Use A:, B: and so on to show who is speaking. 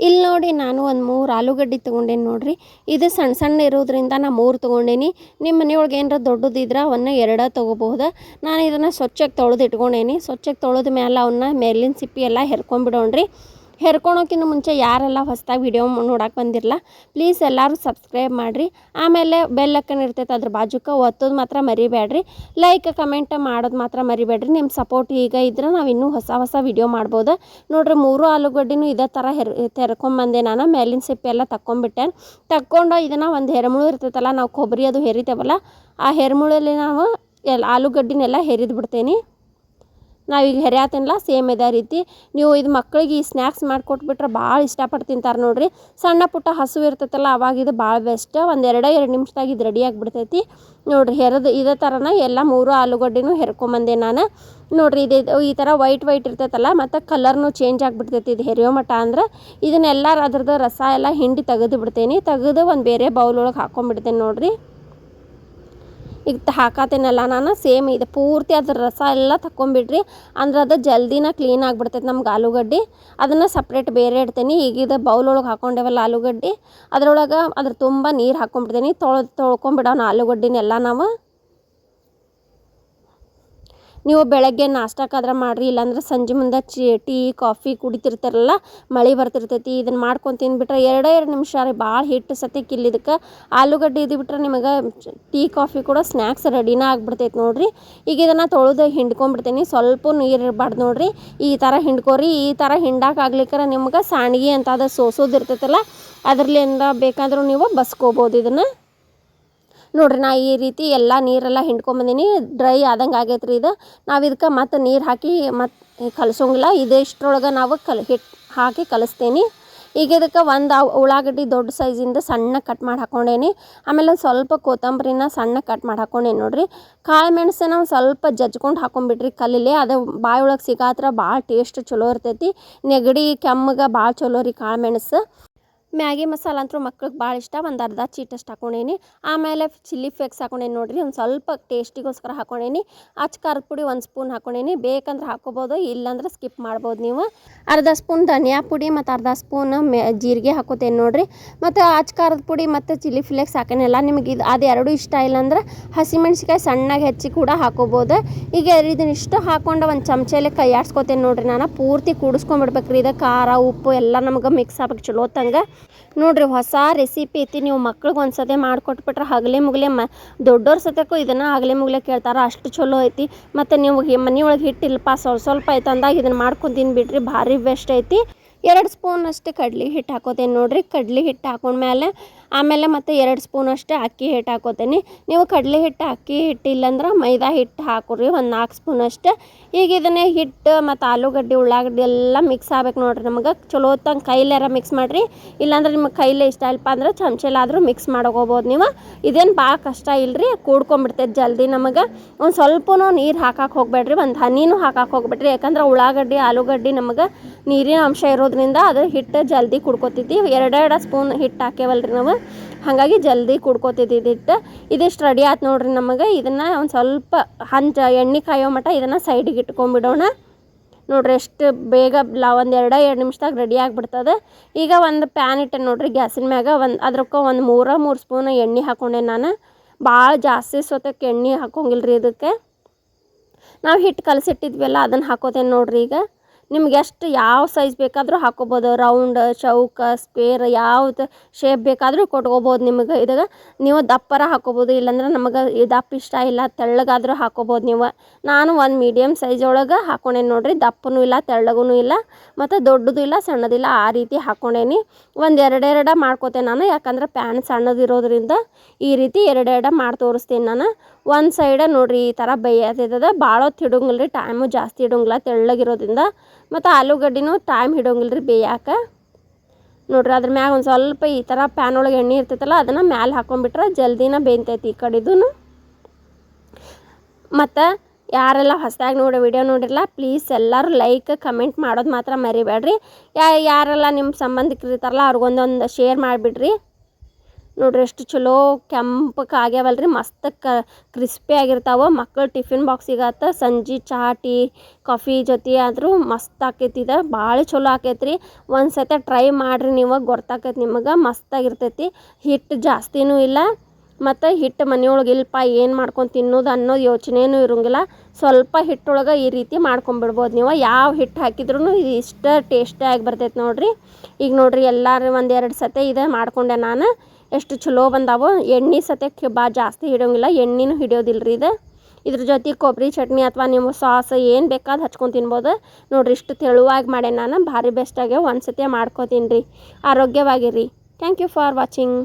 A: ಇಲ್ಲಿ ನೋಡಿ ನಾನು ಒಂದು ಮೂರು ಆಲೂಗಡ್ಡೆ ತೊಗೊಂಡೇನಿ ನೋಡಿರಿ. ಇದು ಸಣ್ಣ ಸಣ್ಣ ಇರೋದ್ರಿಂದ ನಾ ಮೂರು ತೊಗೊಂಡೇನಿ. ನಿಮ್ಮ ಮನೆಯೊಳಗೆ ಏನಾರ ದೊಡ್ಡದಿದ್ರೆ ಅವನ್ನ ಎರಡ ತೊಗೋಬಹುದು. ನಾನು ಇದನ್ನು ಸ್ವಚ್ಛಕ್ಕೆ ತೊಳೆದು ಇಟ್ಕೊಂಡೇನಿ. ಸ್ವಚ್ಛಕ್ಕೆ ತೊಳೆದ ಮೇಲೆ ಅವನ್ನ ಮೇಲಿನ ಸಿಪ್ಪಿ ಎಲ್ಲ ಹೆರ್ಕೊಂಡ್ಬಿಡೋಣ್ರಿ ಹೆರ್ಕೊಳೋಕ್ಕಿಂತ ಮುಂಚೆ ಯಾರೆಲ್ಲ ಹೊಸ್ದಾಗಿ ವಿಡಿಯೋ ನೋಡಕ್ಕೆ ಬಂದಿರಲ್ಲ ಪ್ಲೀಸ್ ಎಲ್ಲರೂ ಸಬ್ಸ್ಕ್ರೈಬ್ ಮಾಡಿರಿ. ಆಮೇಲೆ ಬೆಲ್ ಅಕ್ಕನ್ ಇರ್ತೈತೆ ಅದ್ರ ಬಾಜುಕ ಒತ್ತೋದು ಮಾತ್ರ ಮರಿಬೇಡ್ರಿ. ಲೈಕ್ ಕಮೆಂಟ್ ಮಾಡೋದು ಮಾತ್ರ ಮರಿಬೇಡ್ರಿ. ನಿಮ್ಮ ಸಪೋರ್ಟ್ ಈಗ ಇದ್ರೆ ನಾವು ಇನ್ನೂ ಹೊಸ ಹೊಸ ವಿಡಿಯೋ ಮಾಡ್ಬೋದು. ನೋಡ್ರಿ, ಮೂರು ಆಲೂಗಡ್ಡಿನೂ ಇದೇ ಥರ ಹೆರ್, ತೆರ್ಕೊಂಬಂದೆ ನಾನು. ಮೇಲಿನ ಸಿಪ್ಪೆ ಎಲ್ಲ ತಕ್ಕೊಂಡ್ಬಿಟ್ಟೆ ತಕ್ಕೊಂಡು ಇದನ್ನು ಒಂದು ಹೆರಮುಳು ಇರ್ತೈತಲ್ಲ, ನಾವು ಕೊಬ್ಬರಿ ಅದು ಹೆರಿತೇವಲ್ಲ, ಆ ಹೆರಮುಳಲ್ಲಿ ನಾವು ಎಲ್ಲ ಆಲೂಗಡ್ಡಿನೆಲ್ಲ ಹೆರಿದು ನಾವೀಗ ಹೆರ್ಯಾತನಲ್ಲ ಸೇಮ್ ಇದೇ ರೀತಿ. ನೀವು ಇದು ಮಕ್ಕಳಿಗೆ ಈ ಸ್ನ್ಯಾಕ್ಸ್ ಮಾಡಿಕೊಟ್ಬಿಟ್ರೆ ಭಾಳ ಇಷ್ಟಪಟ್ಟು ತಿಂತಾರೆ ನೋಡಿರಿ. ಸಣ್ಣ ಪುಟ್ಟ ಹಸು ಇರ್ತೈತಲ್ಲ, ಅವಾಗ ಇದು ಭಾಳ ಬೆಸ್ಟ್ ಒಂದು ಎರಡು ಎರಡು ನಿಮಿಷದಾಗ ಇದು ರೆಡಿ ಆಗಿಬಿಡ್ತೈತಿ. ನೋಡಿರಿ, ಹೆರದು ಇದೇ ಥರನ ಎಲ್ಲ ಮೂರು ಆಲೂಗಡ್ಡೆನೂ ಹೆರ್ಕೊಂಬಂದೆ ನಾನು. ನೋಡಿರಿ, ಇದು ಈ ಥರ ವೈಟ್ ವೈಟ್ ಇರ್ತೈತಲ್ಲ, ಮತ್ತು ಕಲರ್ನು ಚೇಂಜ್ ಆಗಿಬಿಡ್ತೈತಿ ಇದು ಹೆರಿಯೋ ಮಠ ಅಂದ್ರೆ. ಇದನ್ನೆಲ್ಲ ಅದ್ರದ್ದು ರಸ ಎಲ್ಲ ಹಿಂಡಿ ತೆಗೆದು ಬಿಡ್ತೇನೆ. ತೆಗೆದು ಒಂದು ಬೇರೆ ಬೌಲ್ ಒಳಗೆ ಹಾಕೊಂಡ್ಬಿಡ್ತೇನೆ ನೋಡ್ರಿ. ಈಗ ಹಾಕತ್ತೇನಲ್ಲ ನಾನು ಸೇಮ್ ಇದು. ಪೂರ್ತಿ ಅದ್ರ ರಸ ಎಲ್ಲ ತಕ್ಕೊಂಬಿಡ್ರಿ. ಅಂದ್ರೆ ಅದು ಜಲ್ದಿನ ಕ್ಲೀನ್ ಆಗಿಬಿಡ್ತೈತೆ ನಮ್ಗೆ ಆಲೂಗಡ್ಡೆ. ಅದನ್ನು ಸಪ್ರೇಟ್ ಬೇರೆ ಇಡ್ತೇನೆ. ಈಗ ಇದು ಬೌಲ್ ಒಳಗೆ ಹಾಕೊಂಡೇವಲ್ಲ ಆಲೂಗಡ್ಡೆ. ಅದ್ರೊಳಗೆ ಅದ್ರ ತುಂಬ ನೀರು ಹಾಕೊಂಡ್ಬಿಡ್ತೀನಿ. ತೊಳ್ ತೊಳ್ಕೊಂಬಿಡೋಣ ಆಲೂಗಡ್ಡೆನೆಲ್ಲ ನಾವು. ನೀವು ಬೆಳಗ್ಗೆ ನಾಷ್ಟಕ್ಕಾದ್ರೆ ಮಾಡಿರಿ, ಇಲ್ಲಾಂದ್ರೆ ಸಂಜೆ ಮುಂದೆ ಚಿ, ಟೀ, ಕಾಫಿ ಕುಡಿತಿರ್ತಾರಲ್ಲ, ಮಳೆ ಬರ್ತಿರ್ತೈತಿ, ಇದನ್ನು ಮಾಡ್ಕೊಂಡು ತಿಂದ್ಬಿಟ್ರೆ ಎರಡೇ ಎರಡು ನಿಮಿಷ ರೀ, ಭಾಳ ಹಿಟ್ಟು ಸತ್ಯಕ್ಕೆ ಇಲ್ಲಿದಕ್ಕೆ ಆಲೂಗಡ್ಡೆ ಇದು ಬಿಟ್ರೆ ನಿಮಗೆ ಟೀ, ಕಾಫಿ ಕೂಡ ಸ್ನ್ಯಾಕ್ಸ್ ರೆಡಿನ ಆಗಿಬಿಡ್ತೈತೆ ನೋಡಿರಿ. ಈಗ ಇದನ್ನು ತೊಳೆದು ಹಿಂಡ್ಕೊಂಡ್ಬಿಡ್ತೀನಿ, ಸ್ವಲ್ಪ ನೀರು ಇರಬಾರ್ದು ನೋಡಿರಿ. ಈ ಥರ ಹಿಂಡ್ಕೋರಿ, ಈ ಥರ ಹಿಂಡಾಕಾಗ್ಲಿಕ್ಕರ ನಿಮ್ಗೆ ಸಾಣಿಗೆ ಅಂತ ಅದು ಸೋಸೋದು ಇರ್ತೈತಲ್ಲ, ಅದರಲ್ಲಿಂದ ಬೇಕಾದರೂ ನೀವು ಬಸ್ಕೋಬೋದು ಇದನ್ನು. ನೋಡ್ರಿ ನಾ ಈ ರೀತಿ ಎಲ್ಲ ನೀರೆಲ್ಲ ಹಿಂಡ್ಕೊಂಬಂದೀನಿ ಡ್ರೈ ಆದಂಗೆ ಆಗೈತೆ ರೀ ಇದು. ನಾವು ಇದಕ್ಕೆ ಮತ್ತು ನೀರು ಹಾಕಿ ಮತ್ತು ಕಲಸೋಂಗಿಲ್ಲ. ಇದಿಷ್ಟರೊಳಗೆ ನಾವು ಕಲ್ ಹಿಟ್ಟು ಹಾಕಿ ಕಲಿಸ್ತೀನಿ. ಈಗ ಇದಕ್ಕೆ ಒಂದು ಉಳ್ಳಾಗಡ್ಡಿ ದೊಡ್ಡ ಸೈಜಿಂದ ಸಣ್ಣ ಕಟ್ ಮಾಡಿ ಹಾಕೊಂಡೇನಿ. ಆಮೇಲೆ ಒಂದು ಸ್ವಲ್ಪ ಕೊತ್ತಂಬರಿನ ಸಣ್ಣ ಕಟ್ ಮಾಡಿ ಹಾಕ್ಕೊಂಡೇನಿ ನೋಡಿರಿ. ಕಾಳು ಮೆಣಸನ್ನ ಒಂದು ಸ್ವಲ್ಪ ಜಜ್ಕೊಂಡು ಹಾಕೊಂಡ್ಬಿಡ್ರಿ ಕಲ್ಲಿಲಿ. ಅದು ಬಾಯಿ ಒಳಗೆ ಸಿಗಾತ್ರ ಭಾಳ ಟೇಸ್ಟ್ ಚಲೋ ಇರ್ತೈತಿ. ನೆಗಡಿ ಕೆಮ್ಮಗೆ ಭಾಳ ಚಲೋ ರೀ ಕಾಳು ಮೆಣಸು. ಮ್ಯಾಗಿ ಮಸಾಲ ಅಂತೂ ಮಕ್ಳಿಗೆ ಭಾಳ ಇಷ್ಟ. ಒಂದು ಅರ್ಧ ಚೀಟಷ್ಟು ಹಾಕೊಂಡೇನಿ. ಆಮೇಲೆ ಚಿಲ್ಲಿ ಫ್ಲೇಕ್ಸ್ ಹಾಕೊಂಡೇನಿ ನೋಡಿರಿ. ಒಂದು ಸ್ವಲ್ಪ ಟೇಸ್ಟಿಗೋಸ್ಕರ ಹಾಕೊಂಡೇನಿ. ಅಚ್ಚ ಖಾರದ ಪುಡಿ ಒಂದು ಸ್ಪೂನ್ ಹಾಕೊಂಡೇನಿ. ಬೇಕಂದ್ರೆ ಹಾಕೋಬೋದು, ಇಲ್ಲಾಂದ್ರೆ ಸ್ಕಿಪ್ ಮಾಡ್ಬೋದು ನೀವು. ಅರ್ಧ ಸ್ಪೂನ್ ಧನಿಯಾ ಪುಡಿ ಮತ್ತು ಅರ್ಧ ಸ್ಪೂನ್ ಮೆ, ಜೀರಿಗೆ ಹಾಕೋತೇನೆ ನೋಡಿರಿ. ಮತ್ತು ಅಚ್ಚ ಖಾರದ ಪುಡಿ ಮತ್ತು ಚಿಲ್ಲಿ ಫ್ಲೇಕ್ಸ್ ಹಾಕೋನಲ್ಲ ನಿಮಗೆ ಇದು, ಅದು ಎರಡೂ ಇಷ್ಟ ಇಲ್ಲಾಂದ್ರೆ ಹಸಿಮೆಣ್ಸಿಕಾಯಿ ಸಣ್ಣಗೆ ಹೆಚ್ಚಿ ಕೂಡ ಹಾಕೋಬೋದು. ಈಗ ಇದನ್ನ ಇಷ್ಟು ಹಾಕೊಂಡು ಒಂದು ಚಮಚಲ್ಲಿ ಕೈ ಆಡ್ಸ್ಕೊತೇನೆ ನೋಡಿರಿ. ನಾನು ಪೂರ್ತಿ ಕೂಡಿಸ್ಕೊಂಡ್ಬಿಡ್ಬೇಕ್ರಿ ಇದು ಖಾರ, ಉಪ್ಪು ಎಲ್ಲ ನಮ್ಗೆ ಮಿಕ್ಸ್ ಆಗ್ಬೇಕು, ಚಲೋ ನೋಡ್ರಿ, ಹೊಸ ರೆಸಿಪಿ ಐತಿ, ನೀವು ಮಕ್ಳಿಗೆ ಒಂದು ಸತಿ ಮಾಡಿಕೊಟ್ಬಿಟ್ರೆ ಹಗಲೆ ಮುಗಲೆ ಮ ದೊಡ್ಡೋರ ಸತಕ್ಕೂ ಇದನ್ನು ಹಗಲೆ ಮುಗಲೆ ಕೇಳ್ತಾರೆ, ಅಷ್ಟು ಚಲೋ ಐತಿ. ಮತ್ತು ನೀವು ಮನೆಯೊಳಗೆ ಹಿಟ್ಟಿಲ್ಲಪ್ಪ ಸ್ವಲ್ಪ ಸ್ವಲ್ಪ ಐತೆ ಅಂದಾಗ ಇದನ್ನು ಮಾಡ್ಕೊಂಡು ತಿನ್ಬಿಟ್ರಿ, ಭಾರಿ ಬೆಸ್ಟ್ ಐತಿ. ಎರಡು ಸ್ಪೂನ್ ಅಷ್ಟು ಕಡ್ಲಿ ಹಿಟ್ಟು ಹಾಕೋತೇನೆ ನೋಡಿರಿ, ಕಡ್ಲಿ ಹಿಟ್ಟು ಹಾಕೊಂಡ್ಮೇಲೆ ಆಮೇಲೆ ಮತ್ತು ಎರಡು ಸ್ಪೂನ್ ಅಷ್ಟು ಅಕ್ಕಿ ಹಿಟ್ಟು ಹಾಕೋತೇನೆ. ನೀವು ಕಡಲೆ ಹಿಟ್ಟು ಅಕ್ಕಿ ಹಿಟ್ಟು ಇಲ್ಲಂದ್ರೆ ಮೈದಾ ಹಿಟ್ಟು ಹಾಕೋರಿ, ಒಂದು ನಾಲ್ಕು ಸ್ಪೂನ್ ಅಷ್ಟು. ಈಗ ಇದನ್ನೇ ಹಿಟ್ಟು ಮತ್ತು ಆಲೂಗಡ್ಡೆ, ಉಳ್ಳಾಗಡ್ಡೆ ಎಲ್ಲ ಮಿಕ್ಸ್ ಆಗ್ಬೇಕು ನೋಡ್ರಿ ನಮಗೆ. ಚಲೋ ಹೊತ್ತಂಗೆ ಕೈಲಾರ ಮಿಕ್ಸ್ ಮಾಡಿರಿ. ಇಲ್ಲಾಂದ್ರೆ ನಿಮಗೆ ಕೈಲೇ ಇಷ್ಟ ಇಲ್ಲಪ್ಪ ಅಂದ್ರೆ ಚಮಚೆಲಾದರೂ ಮಿಕ್ಸ್ ಮಾಡ್ಕೋಬೋದು ನೀವು. ಇದೇನು ಭಾಳ ಕಷ್ಟ ಇಲ್ಲರಿ ಕೂಡ್ಕೊಂಡ್ಬಿಡ್ತೈತೆ ಜಲ್ದಿ ನಮಗೆ. ಒಂದು ಸ್ವಲ್ಪನು ನೀರು ಹಾಕಕ್ಕೆ ಹೋಗ್ಬೇಡ್ರಿ, ಒಂದು ಹನಿನೂ ಹಾಕಕ್ಕೆ ಹೋಗ್ಬೇಡ್ರಿ. ಯಾಕಂದ್ರೆ ಉಳ್ಳಾಗಡ್ಡಿ, ಆಲೂಗಡ್ಡೆ ನಮಗೆ ನೀರಿನ ಅಂಶ ಇರೋದ್ರಿಂದ ಅದು ಹಿಟ್ಟು ಜಲ್ದಿ ಕುಡ್ಕೊತೈತಿ ಎರಡೆರಡು ಸ್ಪೂನ್ ಹಿಟ್ಟು ಹಾಕ್ಯವಲ್ರಿ ನಾವು. ಹಾಗಾಗಿ ಜಲ್ದಿ ಕುಡ್ಕೊತಿದ್ದಿದ್ದು ಹಿಟ್ಟು ಇದಿಷ್ಟು ರೆಡಿ ಆಯ್ತು ನೋಡ್ರಿ ನಮಗೆ. ಇದನ್ನು ಒಂದು ಸ್ವಲ್ಪ ಹಂಚ, ಎಣ್ಣೆ ಕಾಯೋ ಮಟ್ಟ ಇದನ್ನು ಸೈಡಿಗೆ ಇಟ್ಕೊಂಡ್ಬಿಡೋಣ ನೋಡ್ರಿ ಎಷ್ಟು ಬೇಗ ಲಾ ಒಂದು ಎರಡು ಎರಡು ನಿಮಿಷದಾಗ ರೆಡಿ ಆಗಿಬಿಡ್ತದೆ. ಈಗ ಒಂದು ಪ್ಯಾನ್ ಇಟ್ಟೆ ನೋಡ್ರಿ ಗ್ಯಾಸಿನ ಮ್ಯಾಗ. ಒಂದು ಅದ್ರಕ್ಕ ಒಂದು ಮೂರ, ಮೂರು ಸ್ಪೂನ್ ಎಣ್ಣೆ ಹಾಕೊಂಡೆ ನಾನು. ಭಾಳ ಜಾಸ್ತಿ ಸೊತಕ್ಕೆ ಎಣ್ಣೆ ಹಾಕೋಂಗಿಲ್ಲ ರೀ ಇದಕ್ಕೆ. ನಾವು ಹಿಟ್ಟು ಕಲಸಿಟ್ಟಿದ್ವಲ್ಲ ಅದನ್ನು ಹಾಕೋತೇನೆ ನೋಡ್ರಿ ಈಗ. ನಿಮ್ಗೆ ಎಷ್ಟು ಯಾವ ಸೈಜ್ ಬೇಕಾದರೂ ಹಾಕೋಬೋದು. ರೌಂಡ್ ಚೌಕ ಸ್ಕ್ವೇರ್ ಯಾವ್ದು ಶೇಪ್ ಬೇಕಾದರೂ ಕೊಟ್ಕೋಬೋದು ನಿಮಗೆ. ಇದಾಗ ನೀವು ದಪ್ಪರ ಹಾಕೋಬೋದು. ಇಲ್ಲಾಂದ್ರೆ ನಮಗೆ ಈ ದಪ್ಪ ಇಷ್ಟ ಇಲ್ಲ, ತೆಳ್ಳಗಾದರೂ ಹಾಕೋಬೋದು ನೀವು. ನಾನು ಒಂದು ಮೀಡಿಯಮ್ ಸೈಜ್ ಒಳಗೆ ಹಾಕೊಂಡೇನಿ ನೋಡಿರಿ. ದಪ್ಪನೂ ಇಲ್ಲ ತೆಳ್ಳಗೂ ಇಲ್ಲ, ಮತ್ತು ದೊಡ್ಡದು ಇಲ್ಲ, ಸಣ್ಣದಿಲ್ಲ, ಆ ರೀತಿ ಹಾಕ್ಕೊಂಡೇನಿ ಒಂದು ಎರಡೆರಡ ಮಾಡ್ಕೋತೇನೆ ನಾನು. ಯಾಕಂದ್ರೆ ಪ್ಯಾನ್ ಸಣ್ಣದಿರೋದ್ರಿಂದ ಈ ರೀತಿ ಎರಡೆರಡ ಮಾಡಿ ತೋರಿಸ್ತೀನಿ ನಾನು. ಒಂದು ಸೈಡ ನೋಡಿರಿ, ಈ ಥರ ಬೇಯತ್ತದ ಭಾಳ ಹೊತ್ತು ಹಿಡೋಂಗಿಲ್ಲ ರೀ ಟೈಮು ಜಾಸ್ತಿ ಇಡೋಂಗಿಲ್ಲ, ತೆಳ್ಳಗಿರೋದ್ರಿಂದ. ಮತ್ತು ಆಲೂಗಡ್ಡಿನೂ ಟೈಮ್ ಹಿಡೋಂಗಿಲ್ಲ ರೀ ಬೇಯಾಕ. ನೋಡ್ರಿ ಅದ್ರ ಮ್ಯಾಗ ಒಂದು ಸ್ವಲ್ಪ ಈ ಥರ ಪ್ಯಾನ್ ಒಳಗೆ ಎಣ್ಣೆ ಇರ್ತೈತಲ್ಲ, ಅದನ್ನು ಮ್ಯಾಲೆ ಹಾಕೊಂಡ್ಬಿಟ್ರೆ ಜಲ್ದಿನ ಬೇಯ್ತೈತಿ ಈ ಕಡೆದು ಮತ್ತು ಯಾರೆಲ್ಲ ಹೊಸದಾಗಿ ನೋಡಿ ವಿಡಿಯೋ ನೋಡಿರಲ್ಲ ಪ್ಲೀಸ್ ಎಲ್ಲರೂ ಲೈಕ್ ಕಮೆಂಟ್ ಮಾಡೋದು ಮಾತ್ರ ಮರಿಬೇಡ್ರಿ. ಯಾ, ಯಾರೆಲ್ಲ ನಿಮ್ಮ ಸಂಬಂಧಿಕರು ಇರ್ತಾರಲ್ಲ ಅವ್ರಿಗೊಂದೊಂದು ಶೇರ್ ಮಾಡಿಬಿಡ್ರಿ. ನೋಡ್ರಿ ಎಷ್ಟು ಚಲೋ ಕೆಂಪಕ್ಕೆ ರೀ ಮಸ್ತ್ ಕ ಕ್ರಿಸ್ಪಿ ಆಗಿರ್ತಾವೆ. ಮಕ್ಕಳು ಟಿಫಿನ್ ಬಾಕ್ಸಿಗೆ ಆತ ಸಂಜೆ ಚಹಾ, ಟೀ ಕಾಫಿ ಜೊತೆ ಆದರೂ ಮಸ್ತ್ ಆಕೈತಿ ಇದು. ಭಾಳ ಚಲೋ ಆಕೈತ್ರಿ. ಒಂದು ಸತಿ ಟ್ರೈ ಮಾಡಿರಿ ನೀವು ಗೊತ್ತಾಕೈತಿ ನಿಮಗೆ. ಮಸ್ತಾಗಿರ್ತೈತಿ ಹಿಟ್ಟು ಜಾಸ್ತಿನೂ ಇಲ್ಲ. ಮತ್ತು ಹಿಟ್ಟು ಮನೆಯೊಳಗೆ ಇಲ್ಪ ಏನು ಮಾಡ್ಕೊಂಡು ತಿನ್ನೋದು ಅನ್ನೋದು ಯೋಚನೆಯೂ ಇರೋಂಗಿಲ್ಲ. ಸ್ವಲ್ಪ ಹಿಟ್ಟೊಳಗೆ ಈ ರೀತಿ ಮಾಡ್ಕೊಂಬಿಡ್ಬೋದು ನೀವು. ಯಾವ ಹಿಟ್ಟು ಹಾಕಿದ್ರೂ ಇಷ್ಟ ಟೇಸ್ಟಿಯಾಗಿ ಬರ್ತೈತೆ ನೋಡಿರಿ. ಈಗ ನೋಡಿರಿ ಎಲ್ಲರೂ ಒಂದೆರಡು ಸತೆ ಇದೆ ಮಾಡ್ಕೊಂಡೆ ನಾನು. ಎಷ್ಟು ಚಲೋ ಬಂದಾವು, ಎಣ್ಣೆ ಸತ್ಯಕ್ಕೆ ಭಾಳ ಜಾಸ್ತಿ ಹಿಡಿಯೋಂಗಿಲ್ಲ, ಎಣ್ಣೆನೂ ಹಿಡಿಯೋದಿಲ್ಲ ರೀ ಇದು. ಇದ್ರ ಜೊತೆ ಕೊಬ್ಬರಿ ಚಟ್ನಿ ಅಥವಾ ನಿಮ್ಮ ಸಾಸ್ ಏನು ಬೇಕಾದ್ ಹಚ್ಕೊಂಡು ತಿನ್ಬೋದು. ನೋಡಿರಿ ಇಷ್ಟು ತೆಳುವಾಗಿ ಮಾಡೇನಿ ನಾನು, ಭಾರಿ ಬೆಸ್ಟ್ ಆಗ್ಯಾವ ಒಂದು ಸತಿ ಮಾಡ್ಕೋತೀನಿ ರೀ. ಆರೋಗ್ಯವಾಗಿರಿ. Thank you for watching